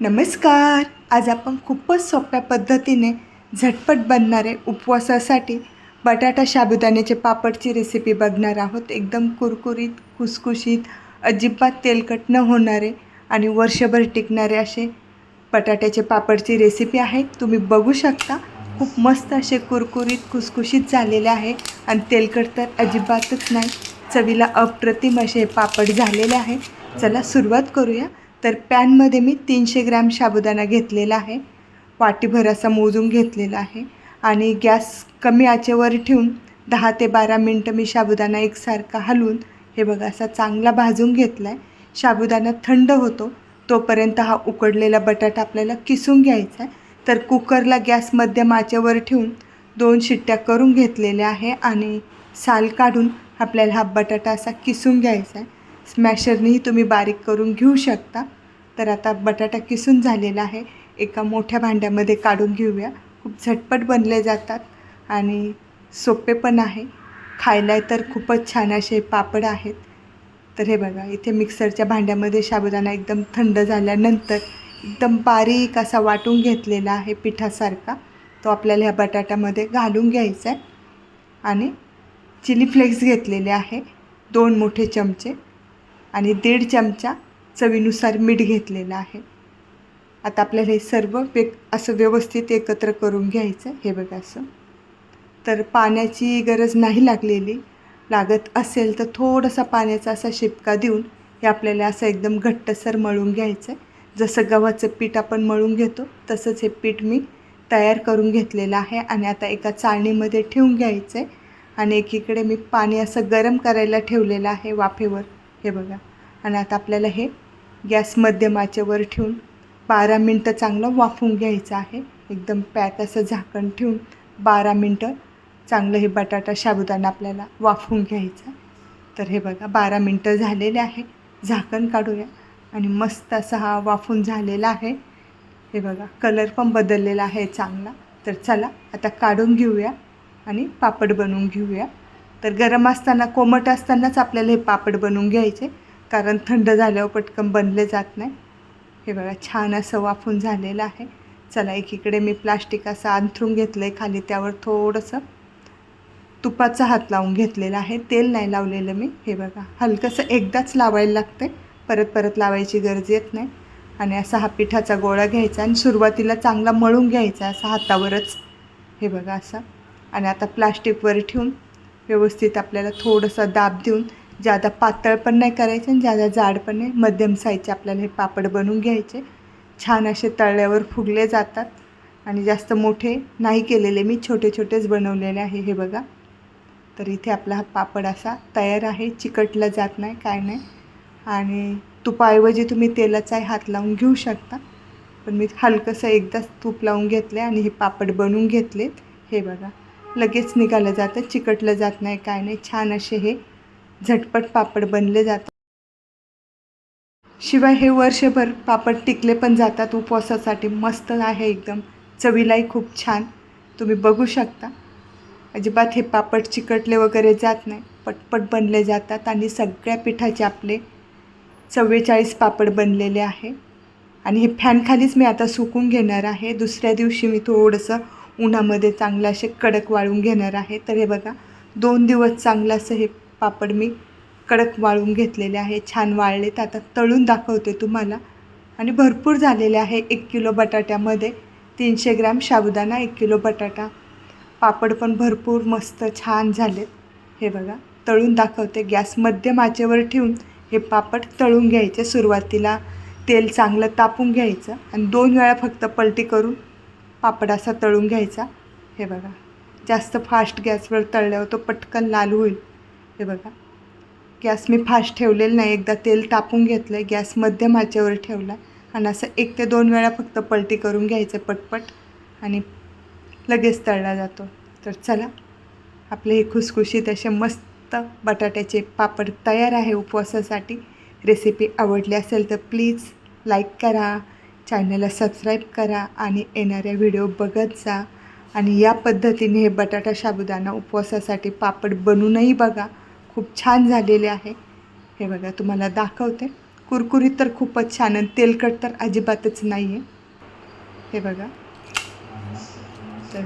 नमस्कार. आज आपण खूपच सोप्या पद्धतीने झटपट बनणारे उपवासासाठी बटाटा साबुदाण्याचे पापडची रेसिपी बघणार आहोत. एकदम कुरकुरीत खुसखुशीत अजिबात तेलकट न होणारे आणि वर्षभर टिकणारे असे बटाट्याचे पापडची रेसिपी आहे. तुम्ही बघू शकता खूप मस्त असे कुरकुरीत खुसखुशीत झालेले आहे आणि तेलकट तर अजिबातच नाही. चवीला अप्रतिम असे पापड झालेले आहे. चला सुरुवात करूया. तर पॅनमध्ये मी तीनशे ग्रॅम साबुदाणा घेतलेला आहे. वाटीभर असा मोजून घेतलेला आहे. आणि गॅस कमी आचेवर ठेवून दहा ते बारा मिनटं मी साबुदाणा एकसारखा हलवून हे बघा असा चांगला भाजून घेतला आहे साबुदाणा थंड होतो तोपर्यंत हा उकडलेला बटाटा आपल्याला किसून घ्यायचा आहे. तर कुकरला गॅस मध्यम आचेवर ठेवून दोन शिट्ट्या करून घेतलेल्या आहे आणि साल काढून आपल्याला हा बटाटा असा किसून घ्यायचा आहे. स्मॅशरनेही तुम्ही बारीक करून घेऊ शकता. तर आता बटाटा किसून झालेला आहे. एका मोठ्या भांड्यामध्ये काढून घेऊया. खूप झटपट बनले जातात आणि सोपे पण आहे. खायला तर खूपच छान असे पापड आहेत. तर हे बघा इथे मिक्सरच्या भांड्यामध्ये साबुदाणा एकदम थंड झाल्यानंतर एकदम बारीक असा वाटून घेतलेला आहे पिठासारखा. तो आपल्याला ह्या बटाट्यामध्ये घालून घ्यायचा आहे आणि चिली फ्लेक्स घेतलेले आहे. दोन मोठे चमचे. आणि दीड चमचा चवीनुसार मीठ घेतलेलं आहे. आता आपल्याला हे सर्व वेग असं व्यवस्थित एकत्र करून घ्यायचं हे बघा असं. तर पाण्याची गरज नाही लागलेली. लागत असेल तर थोडासा पाण्याचा असा शिपका देऊन हे आपल्याला असं एकदम घट्टसर मळून घ्यायचं आहे. जसं गव्हाचं पीठ आपण मळून घेतो तसंच हे पीठ मी तयार करून घेतलेलं आहे आणि आता एका चाळणीमध्ये ठेवून घ्यायचं आहे. आणि एकीकडे मी पाणी असं गरम करायला ठेवलेलं आहे वाफेवर. हे बघा. आणि आता आपल्याला हे गॅस मध्यमाच्यावर ठेवून बारा मिनटं चांगलं वाफवून घ्यायचं आहे. एकदम पॅक असं झाकण ठेवून बारा मिनटं चांगलं हे बटाटा साबुदाणा आपल्याला वाफवून घ्यायचा. तर हे बघा बारा मिनटं झालेले आहे. झाकण काढूया. आणि मस्त असा हा वाफून झालेला आहे. हे बघा कलर पण बदललेला आहे चांगला. तर चला आता काढून घेऊया आणि पापड बनवून घेऊया. तर गरम असताना कोमट असतानाच आपल्याला हे पापड बनवून घ्यायचे. कारण थंड झाल्यावर पटकन बनले जात नाही. हे बघा छान असं वाफून झालेलं आहे. चला एकीकडे मी प्लास्टिक असं अंथरून घेतलं आहे खाली त्यावर थोडंसं तुपाचा हात लावून घेतलेला आहे. तेल नाही लावलेलं मी. हे बघा हलकंसं एकदाच लावायला लागते परत परत लावायची गरज येत नाही. आणि असा हा पिठाचा गोळा घ्यायचा आणि सुरुवातीला चांगला मळून घ्यायचा असा हातावरच. हे बघा असा. आणि आता प्लास्टिकवर ठेवून व्यवस्थित आपल्याला थोडंसं दाब देऊन जादा पातळ पण नाही करायचं आणि जादा जाड पण नाही मध्यम साईजचे आपल्याला हे पापड बनवून घ्यायचे. छान असे तळल्यावर फुगले जातात आणि जास्त मोठे नाही केलेले मी छोटे छोटेच बनवलेले आहे हे बघा. तर इथे आपला हा पापड असा तयार आहे चिकटला जात नाही काय नाही. आणि तुपाऐवजी तुम्ही तेलाचाही हात लावून घेऊ शकता. पण मी हलकंसं एकदाच तूप लावून घेतले आणि हे पापड बनवून घेतलेत. हे बघा. लगेच निघालं जातं चिकटलं जात नाही काय नाही. छान असे हे झटपट पापड बनले जातात. शिवाय हे वर्षभर पापड टिकले पण जातात. उपवासासाठी मस्त आहे एकदम. चवीलाही खूप छान. तुम्ही बघू शकता. अजिबात हे पापड चिकटले वगैरे जात नाही. पटपट बनले जातात आणि सगळ्या पिठाचे आपले चव्वेचाळीस पापड बनलेले आहे. आणि हे फॅनखालीच मी आता सुकून घेणार आहे. दुसऱ्या दिवशी मी थोडंसं उन्हामध्ये चांगलं असे कडक वाळून घेणार आहे. तर हे बघा दोन दिवस चांगलं असं हे पापड मी कडक वाळून घेतलेले आहे. छान वाळलेत. आता तळून दाखवते तुम्हाला. आणि भरपूर झालेले आहे एक किलो बटाट्यामध्ये. तीनशे ग्रॅम साबुदाणा एक किलो बटाटा. पापड पण भरपूर मस्त छान झालेत. हे बघा तळून दाखवते. गॅस मध्यम आचेवर ठेवून हे पापड तळून घ्यायचे सुरुवातीला. तेल चांगलं तापून घ्यायचं. आणि दोन वेळा फक्त पलटी करून पापड असा तळून घ्यायचा. हे बघा. जास्त फास्ट गॅसवर तळल्यावर तो पटकन लाल होईल. हे बघा. गॅस मी फास्ट ठेवलेलं नाही. एकदा तेल तापून घेतलं आहे गॅस मध्यम आचेवर ठेवला. आणि असं एक ते दोन वेळा फक्त पलटी करून घ्यायचं पटपट. आणि लगेच तळला जातो. तर चला. आपले हे खुसखुशीत असे मस्त बटाट्याचे पापड तयार आहे उपवासासाठी. रेसिपी आवडली असेल तर प्लीज लाईक करा. चॅनलला सबस्क्राईब करा आणि येणाऱ्या व्हिडिओ बघत जा. आणि या पद्धतीने हे बटाटा साबुदाणा उपवासासाठी पापड बनवूनही बघा. खूप छान झालेले आहे. हे बघा तुम्हाला दाखवते. कुरकुरीत तर खूपच छान आणि तेलकट तर अजिबातच नाही आहे हे बघा. तर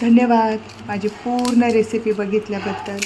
धन्यवाद. माझी पूर्ण रेसिपी बघितल्याबद्दल.